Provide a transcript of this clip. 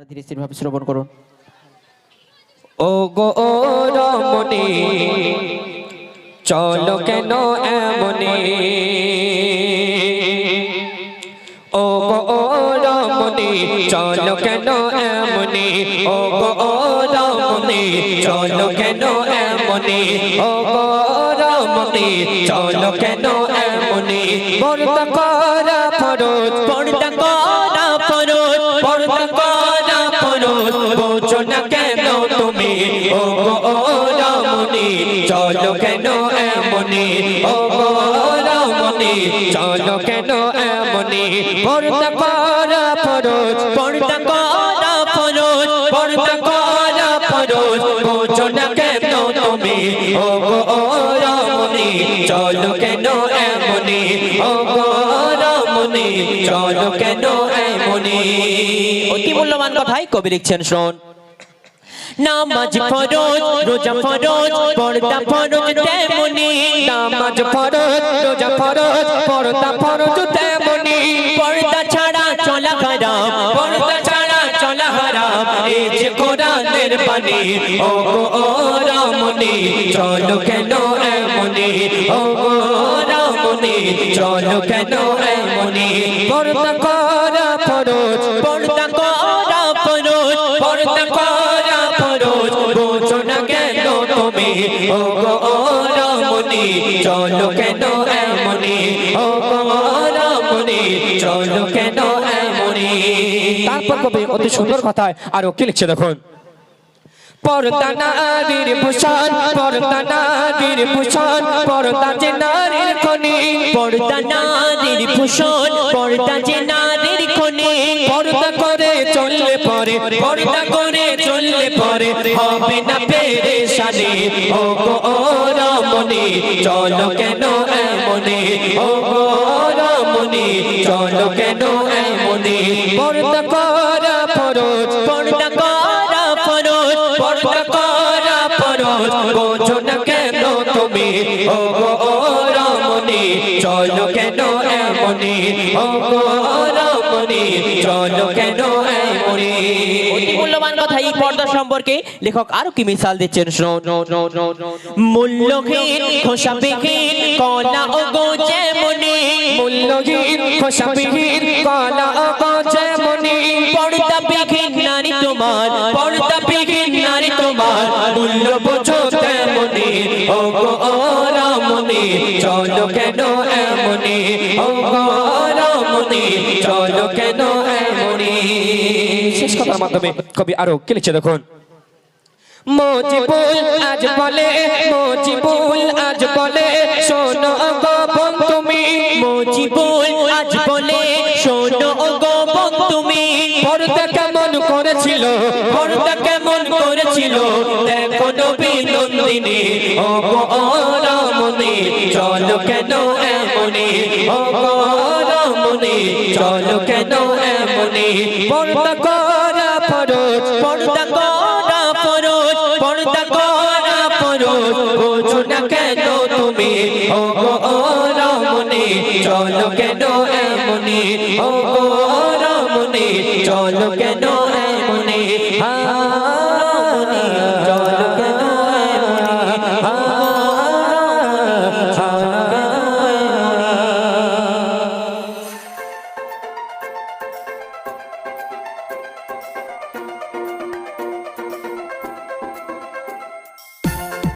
আপনারা ধীরে স্থিরভাবে শ্রবণ করুন। ও গো ও রমণী, চলো কেন এমনি? ও গো ও রমণী, চলো কেন এমনি? ও গো ও রমণী, চলো কেন এমনি? ও গো রমণী, চলো কেন এমনি? পর্দা করা ফরজ পর্দা করা ফরজ। চলো কেন এমনি? ও গো রমণী চলো কেন এমনি? পর্দা করা ফরজ পর্দা করা ফরজ পর্দা করা ফরজ বোঝো না কেন তুমি ও চলো কেন এমনি ও চলো কেন এমনি? অতি মূল্যবান কথাই কবি লিখছেন শোন। নামাজ ফরজ রোজা ফরজ পর্দা ফরজ তেমনি। নামাজ ফরজ রোজা ফরজ পর্দা ফরজ তেমনি। পর্দা ছাড়া চলা হারাম পর্দা ছাড়া চলা হারাম। এই যে কোরআনের বাণী ও গো ও রামনি চলো কেন এমনি? ও গো রামনি চলো কেন এমনি? পর্দা কেন তুমি? ও গো রামনি চলো কেন এমনি? ও গো রামনি চলো কেন এমনি? তারপর কবি অতি সুন্দর কথায় আরও কি লিখছে দেখুন। পর্দা নারীর ভূষণ পর্দা নারীর ভূষণ পর্দা যে নারীর খনি। পর্দা নারীর ভূষণ পর্দা যে নারীর খনি। পর্দা করে চললে পরে পর্দা পরে হবে না পেরেশানি। ও গো ও রমণী কেন এমনি? ও গো রমণী, চলো কেন এমনি? পর্দা করা ফরজ পর্দা করা ফরজ পর্দা করা ফরজ। বোঝো না কেন তুমি? ও গো ও রমণী কেন এমনি? ও গো চলো কেন মূল্যবান কথা এই পর্দা সম্পর্কে লেখক আরও কি মিসাল দিচ্ছেন? মূল্যহীন খোসাবিহীন কলা ও গো যেমনি মূল্যহীন খোসাবিহীন কলা যেমনি পর্দা বিহীন নারী তোমার পর্দা বিহীন নারী তোমার। মূল্য বোঝো তেমনি ও গো ও রমণী চলো কেন এমনি ও গো রমণী চলো কেন এমনি? শেষ কথার মাধ্যমে কবি আরও কি লিখছে দেখুন? মজিবুল আজ বলে, মজিবুল আজ বলে, শোনো গোপন তুমি। মজিবুল আজ বলে, শোনো ও গো বোন তুমি। পর্দা কেমন করেছিল, পর্দা কেমন করেছিল? দেখো নবী ও গো ও রমণী চলো কেন এমনি? ও গো রমণী চলো কেন এমনি? পর্দা করা ফরজ পর্দা করা ফরজ পর্দা করা ফরজ বোঝো না কেন তুমি? ও গো ও রমণী চলো কেন এমনি? ও গো রমণী চলো কেন এমনি? হা, চলো